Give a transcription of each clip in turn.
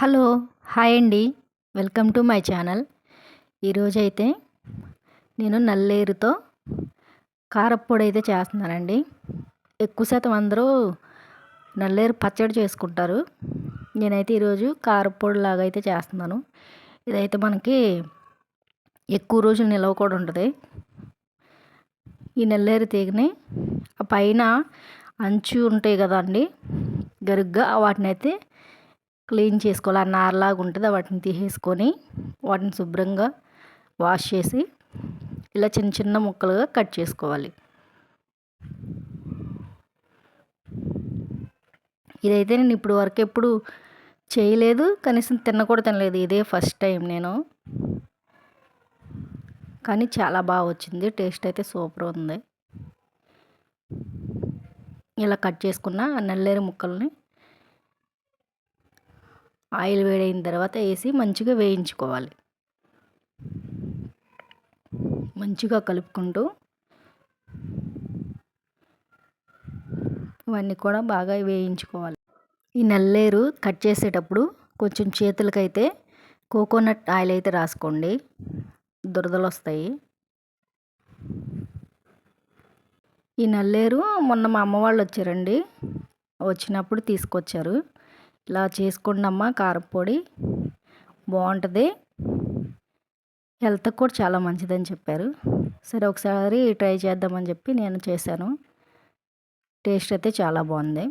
Hello hi అండి. Welcome to my channel. ఈరోజైతే నేను నల్లేరుతో కారప్పొడి అయితే చేస్తున్నానండి. ఎక్కువ శాతం అందరూ నల్లేరు పచ్చడి చేసుకుంటారు. నేనైతే ఈరోజు కారప్పొడి లాగా అయితే చేస్తున్నాను. ఇదైతే మనకి ఎక్కువ రోజులు నిల్వ కూడా ఉంటుంది. ఈ నల్లేరు తీగని ఆ పైన అంచు ఉంటాయి కదండి. గరుగ్గా వాటిని అయితే క్లీన్ చేసుకోవాలి ఆ నారలాగా ఉంటుంది. వాటిని తీసేసుకొని వాటిని శుభ్రంగా వాష్ చేసి ఇలా చిన్న చిన్న ముక్కలుగా కట్ చేసుకోవాలి. ఇదైతే నేను ఇప్పుడు వరకు ఎప్పుడు చేయలేదు. కనీసం తిన్న కూడా తినలేదు. ఇదే ఫస్ట్ టైం నేను. కానీ చాలా బాగా వచ్చింది. టేస్ట్ అయితే సూపర్ ఉంది. ఇలా కట్ చేసుకున్న నల్లేరు ముక్కల్ని ఆయిల్ వేడైన తర్వాత వేసి మంచిగా వేయించుకోవాలి. మంచిగా కలుపుకుంటూ ఇవన్నీ కూడా బాగా వేయించుకోవాలి. ఈ నల్లేరు కట్ చేసేటప్పుడు కొంచెం చేతులకైతే కోకోనట్ ఆయిల్ అయితే రాసుకోండి. దురదలు వస్తాయి. ఈ నల్లేరు మొన్న మా అమ్మ వాళ్ళు వచ్చారండి. వచ్చినప్పుడు తీసుకొచ్చారు. ఇలా చేసుకోండమ్మా అమ్మ కారపొడి బాగుంటుంది. హెల్త్కి కూడా చాలా మంచిదని చెప్పారు. సరే ఒకసారి ట్రై చేద్దామని చెప్పి నేను చేశాను. టేస్ట్ అయితే చాలా బాగుంది.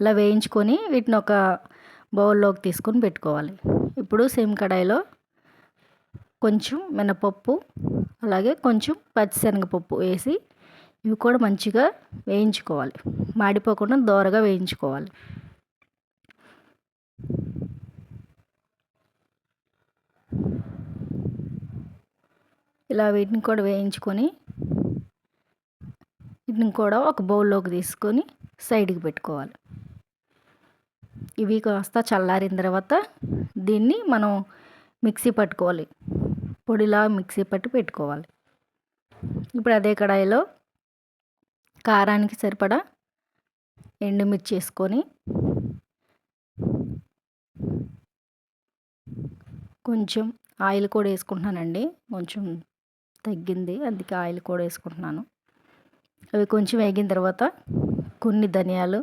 ఇలా వేయించుకొని వీటిని ఒక బౌల్లోకి తీసుకొని పెట్టుకోవాలి. ఇప్పుడు సేమ్ కడాయిలో కొంచెం మినపప్పు అలాగే కొంచెం పచ్చిశనగపప్పు వేసి ఇవి కూడా మంచిగా వేయించుకోవాలి. మాడిపోకుండా దోరగా వేయించుకోవాలి. ఇలా వీటిని కూడా వేయించుకొని వీటిని కూడా ఒక బౌల్లోకి తీసుకొని సైడ్కి పెట్టుకోవాలి. ఇవి కాస్త చల్లారిన తర్వాత దీన్ని మనం మిక్సీ పట్టుకోవాలి. పొడిలా మిక్సీ పట్టి పెట్టుకోవాలి. ఇప్పుడు అదే కడాయిలో కారానికి సరిపడా ఎండుమిర్చి వేసుకొని కొంచెం ఆయిల్ కూడా వేసుకుంటున్నానండి. కొంచెం తగ్గింది. అందుకే ఆయిల్ కూడా వేసుకుంటున్నాను. అవి కొంచెం వేగిన తర్వాత కొన్ని ధనియాలు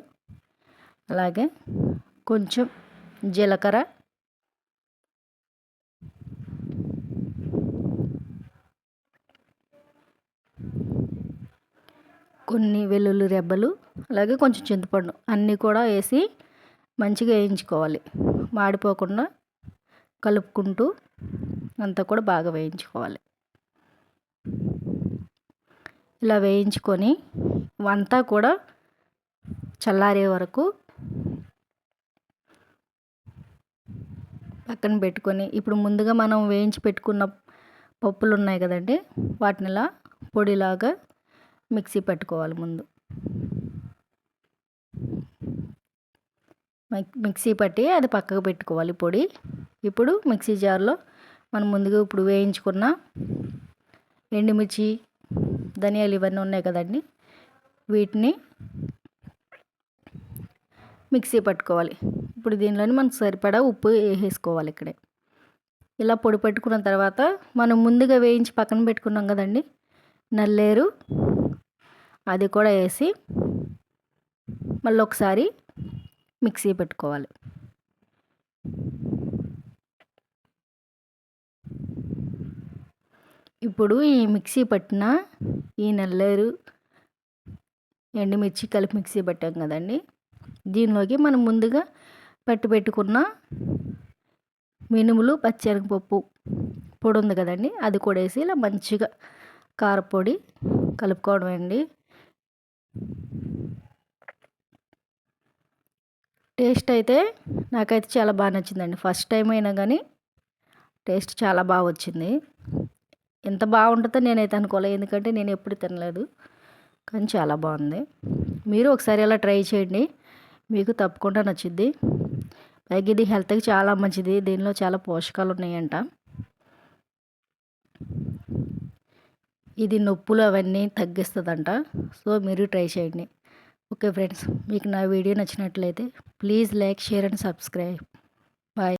అలాగే కొంచెం జీలకర్ర కొన్ని వెల్లుల్లి రెబ్బలు అలాగే కొంచెం చింతపండు అన్నీ కూడా వేసి మంచిగా వేయించుకోవాలి. మాడిపోకుండా కలుపుకుంటూ అంతా కూడా బాగా వేయించుకోవాలి. ఇలా వేయించుకొని అంతా కూడా చల్లారే వరకు పక్కన పెట్టుకొని ఇప్పుడు ముందుగా మనం వేయించి పెట్టుకున్న పప్పులు ఉన్నాయి కదండి వాటిని ఇలా పొడిలాగా మిక్సీ పెట్టుకోవాలి ముందు. మిక్సీ పట్టి అది పక్కకు పెట్టుకోవాలి పొడి. ఇప్పుడు మిక్సీ జార్లో మనం ముందుగా ఇప్పుడు వేయించుకున్న ఎండుమిర్చి ధనియాలు ఇవన్నీ ఉన్నాయి కదండి. వీటిని మిక్సీ పట్టుకోవాలి. ఇప్పుడు దీనిలోని మనకు సరిపడా ఉప్పు వేసేసుకోవాలి ఇక్కడే. ఇలా పొడి పెట్టుకున్న తర్వాత మనం ముందుగా వేయించి పక్కన పెట్టుకున్నాం కదండి. నల్లేరు అది కూడా వేసి మళ్ళీ ఒకసారి మిక్సీ పెట్టుకోవాలి. ఇప్పుడు ఈ మిక్సీ పట్టిన ఈ నల్లేరు ఎండుమిర్చి కలిపి మిక్సీ పెట్టాం కదండి. దీనిలోకి మనం ముందుగా పట్టి పెట్టుకున్న మినుములు పచ్చెనగపప్పు పొడి ఉంది కదండి. అది కూడా వేసి ఇలా మంచిగా కారపొడి కలుపుకోవడం అండి టేస్ట్ అయితే నాకైతే చాలా బాగా నచ్చిందండి. ఫస్ట్ టైం అయినా కానీ టేస్ట్ చాలా బాగా వచ్చింది. ఎంత బాగుంటుందో నేనైతే అనుకోలేదు ఎందుకంటే నేను ఎప్పుడు తినలేదు. కానీ చాలా బాగుంది. మీరు ఒకసారి అలా ట్రై చేయండి. మీకు తప్పకుండా నచ్చింది పైగా ఇది హెల్త్కి చాలా మంచిది. దీనిలో చాలా పోషకాలు ఉన్నాయంట. ఇది నొప్పులు అవన్నీ తగ్గిస్తుందంట. సో మీరు ట్రై చేయండి. ఓకే ఫ్రెండ్స్ మీకు నా వీడియో నచ్చినట్లయితే please like share and subscribe.